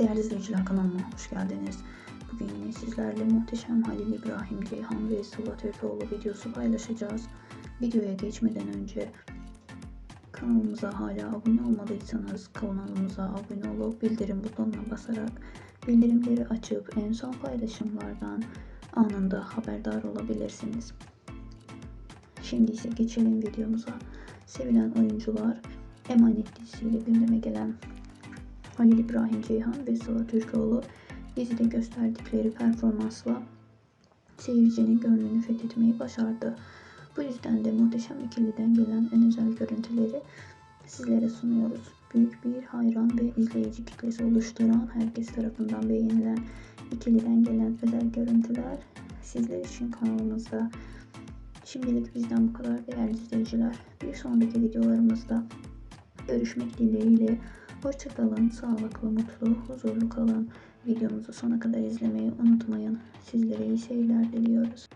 Değerli izleyiciler kanalıma hoş geldiniz. Bugün yine sizlerle muhteşem Halil İbrahim Ceyhan ve Sıla Türkoğlu videosu paylaşacağız. Videoya geçmeden önce kanalımıza hala abone olmadıysanız kanalımıza abone olup bildirim butonuna basarak bildirimleri açıp en son paylaşımlardan anında haberdar olabilirsiniz. Şimdi ise geçelim videomuza. Sevilen oyuncular Emanet dizisiyle gündeme gelen Halil İbrahim Ceyhan ve Sıla Türkoğlu dizide gösterdikleri performansla seyircinin gönlünü fethetmeyi başardı. Bu yüzden de muhteşem ikiliden gelen en özel görüntüleri sizlere sunuyoruz. Büyük bir hayran ve izleyici kitlesi oluşturan, herkes tarafından beğenilen ikiliden gelen özel görüntüler sizler için kanalımızda. Şimdilik bizden bu kadar değerli izleyiciler. Bir sonraki videolarımızda görüşmek dileğiyle. Hoşçakalın, sağlıklı, mutlu, huzurlu kalın. Videomuzu sona kadar izlemeyi unutmayın. Sizlere iyi seyirler diliyoruz.